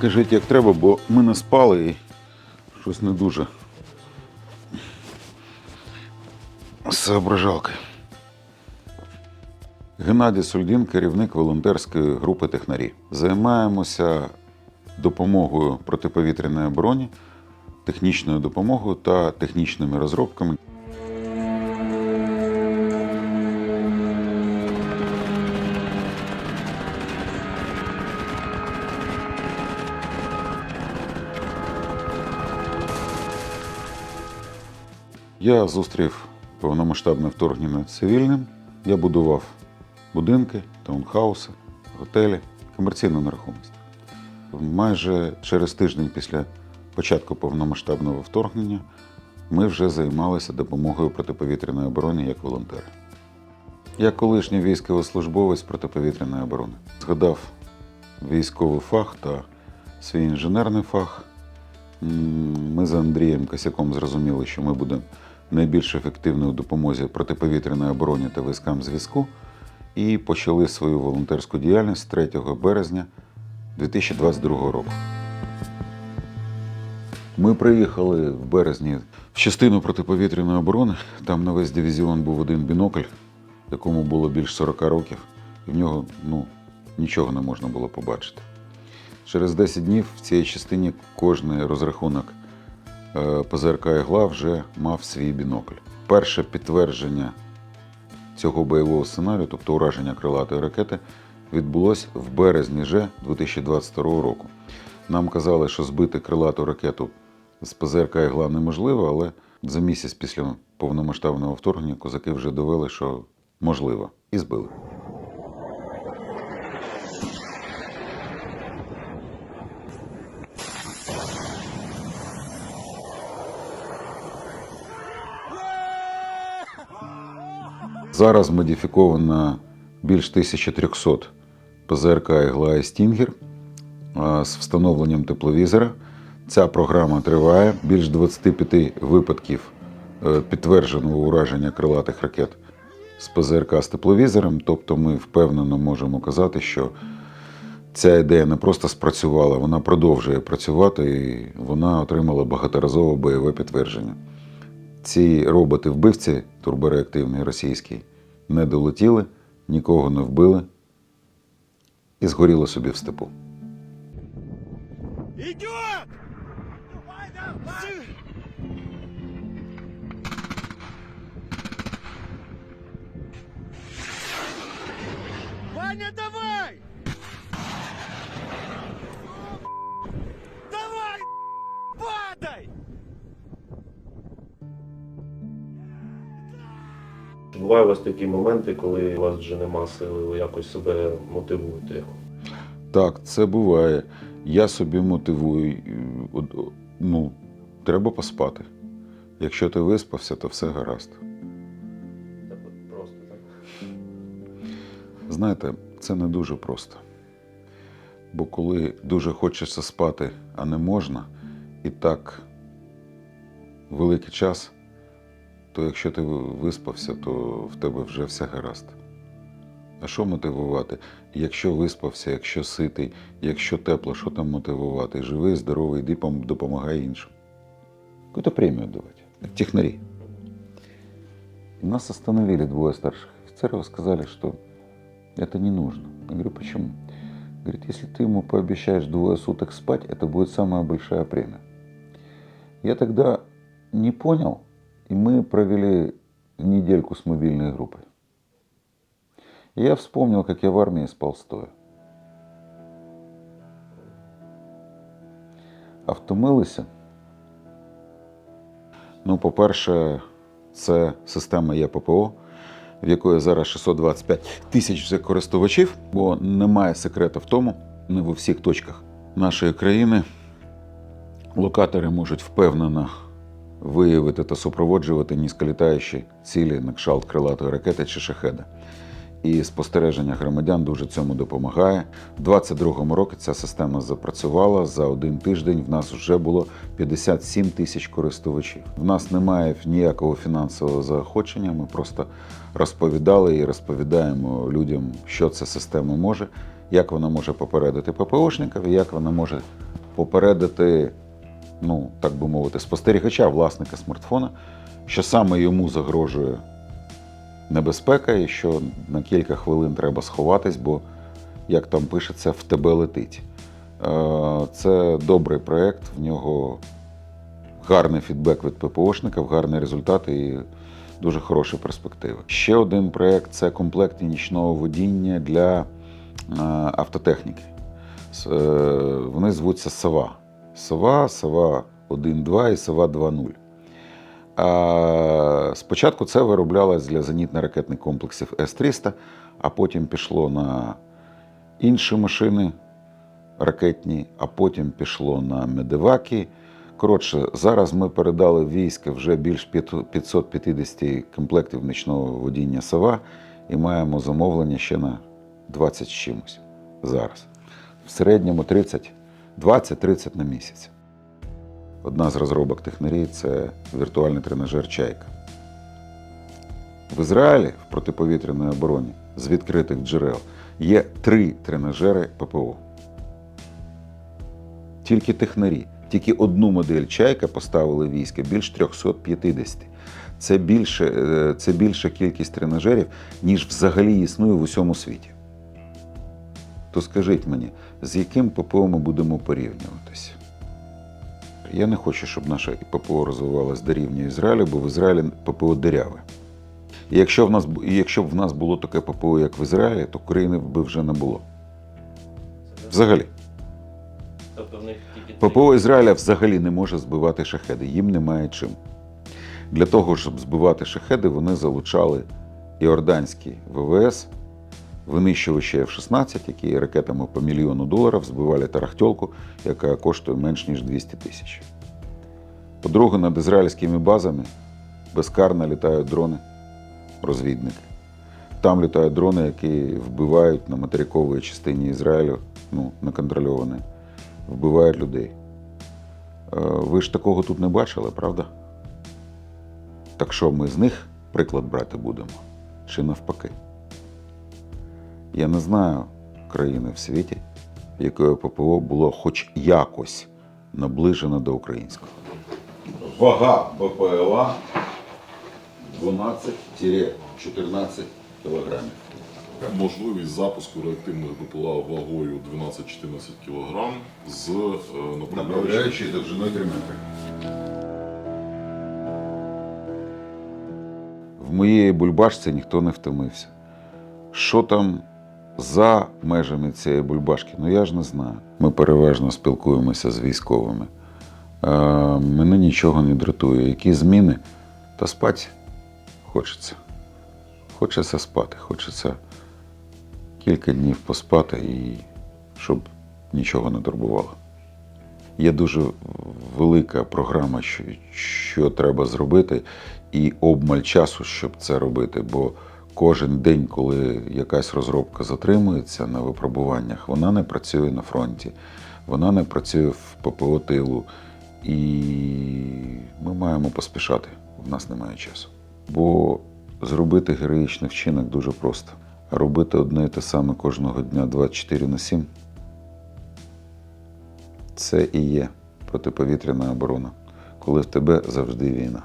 Ви кажіть, як треба, бо ми не спали і щось не дуже. З соображалкою. Геннадій Сульдін, керівник волонтерської групи технарі. Займаємося допомогою протиповітряної обороні, технічною допомогою та технічними розробками. Я зустрів повномасштабне вторгнення цивільним. Я будував будинки, таунхауси, готелі, комерційну нерухомість. Майже через тиждень після початку повномасштабного вторгнення ми вже займалися допомогою протиповітряної оборони як волонтери. Я колишній військовослужбовець протиповітряної оборони. Згадав військовий фах та свій інженерний фах. Ми з Андрієм Косяком зрозуміли, що ми будемо найбільш ефективною допомозі протиповітряної обороні та військам зв'язку і почали свою волонтерську діяльність 3 березня 2022 року. Ми приїхали в березні в частину протиповітряної оборони. Там на весь дивізіон був один бінокль, якому було більш 40 років, і в нього ну, нічого не можна було побачити. Через 10 днів в цій частині кожний розрахунок ПЗРК «Ігла» вже мав свій бінокль. Перше підтвердження цього бойового сценарію, тобто ураження крилатої ракети, відбулось в березні вже 2022 року. Нам казали, що збити крилату ракету з ПЗРК «Ігла» неможливо, але за місяць після повномасштабного вторгнення козаки вже довели, що можливо, і збили. Зараз модифіковано більш 1300 ПЗРК «Ігла» і «Стінгер» з встановленням тепловізора. Ця програма триває. Більш 25 випадків е, підтвердженого ураження крилатих ракет з ПЗРК з тепловізором. Тобто ми впевнено можемо казати, що ця ідея не просто спрацювала, вона продовжує працювати і вона отримала багаторазове бойове підтвердження. Ці роботи-вбивці, турбореактивний російський, не долетіли, нікого не вбили і згоріли собі в степу. Идет! Ваня! Давай! Бувають у вас такі моменти, коли у вас вже нема сили, ви якось себе мотивуєте. Так, це буває. Я собі мотивую. о, Ну, треба поспати. Якщо ти виспався, то все гаразд. Просто так. Знаєте, це не дуже просто. Бо коли дуже хочеться спати, а не можна, і так великий час, то якщо ти виспався, то в тебе вже все гаразд. А що мотивувати? Якщо виспався, якщо ситий, якщо тепло, що там мотивувати? Живий, здоровий, йди пом- допомагай іншим. Какую-то премию давать. Как технари. И нас остановили двое старших офицеров и сказали, что это не нужно. Я говорю, почему? Говорит, если ты ему пообещаешь двое суток спать, это будет самая большая премия. Я тогда не понял, и мы провели недельку с мобильной группой. И я вспомнил, как я в армии спал стоя. А втомилися? Ну, по-перше, це система ЄППО, в якої зараз 625 тисяч вже користувачів, бо немає секрету в тому, не в усіх точках нашої країни локатори можуть впевнено виявити та супроводжувати низьколітаючі цілі на кшалт крилатої ракети чи шахеда. І спостереження громадян дуже цьому допомагає. У 2022 році ця система запрацювала. За один тиждень в нас вже було 57 тисяч користувачів. В нас немає ніякого фінансового заохочення. Ми просто розповідали і розповідаємо людям, що ця система може як вона може попередити ППОшників, і як вона може попередити, ну, так би мовити, спостерігача, власника смартфона, що саме йому загрожує небезпека, і що на кілька хвилин треба сховатись, бо, як там пишеться, в тебе летить. Е, Це добрий проєкт, в нього гарний фідбек від ППОшників, гарні результати і дуже хороші перспективи. Ще один проєкт це комплекти нічного водіння для е, автотехніки. Е, Вони звуться Сова. Сова, Сова 1.2 і Сова 2.0. А спочатку це вироблялось для зенітно-ракетних комплексів С-300, а потім пішло на інші машини ракетні, а потім пішло на медиваки. Коротше, зараз ми передали війська вже більш 550 комплектів нічного водіння сова і маємо замовлення ще на 20 з чимось зараз. В середньому 30, 20-30 на місяць. Одна з розробок технарії це віртуальний тренажер Чайка. В Ізраїлі в протиповітряній обороні з відкритих джерел є три тренажери ППО. Тільки технарі. Тільки одну модель чайка поставили війська більш 350. Це більше, е, це більша кількість тренажерів, ніж взагалі існує в усьому світі. То скажіть мені, з яким ППО ми будемо порівнюватися? Я не хочу, щоб наше ППО розвивалось до рівня Ізраїлю, бо в Ізраїлі ППО диряве. І якщо, в нас, якщо б в нас було таке ППО, як в Ізраїлі, то України би вже не було. Взагалі. Тобто ППО Ізраїля взагалі не може збивати шахеди, їм немає чим. Для того, щоб збивати шахеди, вони залучали іорданські ВВС, винищувачі F-16, які ракетами по мільйону доларів збивали тарахтьолку, яка коштує менш ніж 200 тисяч. По-друге, над ізраїльськими базами безкарно літають дрони, розвідники. Там літають дрони, які вбивають на материковій частині Ізраїлю, ну, неконтрольовані вбивають людей. Е, Ви ж такого тут не бачили, правда? Так що ми з них приклад брати будемо? Чи навпаки? Я не знаю країни в світі, якої ППО було хоч якось наближено до українського. Вага БПЛА 12-14 кілограмів. Можливість запуску реактивних БПЛА вагою 12-14 кг з е, Направляючий довжиною 3 метри. В моїй бульбашці ніхто не втомився. Що там за межами цієї бульбашки, ну я ж не знаю. Ми переважно спілкуємося з військовими. Е, мене нічого не дратує. Які зміни? Та спати хочеться. Хочеться спати, хочеться кілька днів поспати і щоб нічого не турбувало. Є дуже велика програма, що, що треба зробити, і обмаль часу, щоб це робити. Бо кожен день, коли якась розробка затримується на випробуваннях, вона не працює на фронті, вона не працює в ППО тилу. І ми маємо поспішати. В нас немає часу. Бо зробити героїчний вчинок дуже просто. Робити одне і те саме кожного дня 24 на 7 це і є протиповітряна оборона, коли в тебе завжди війна.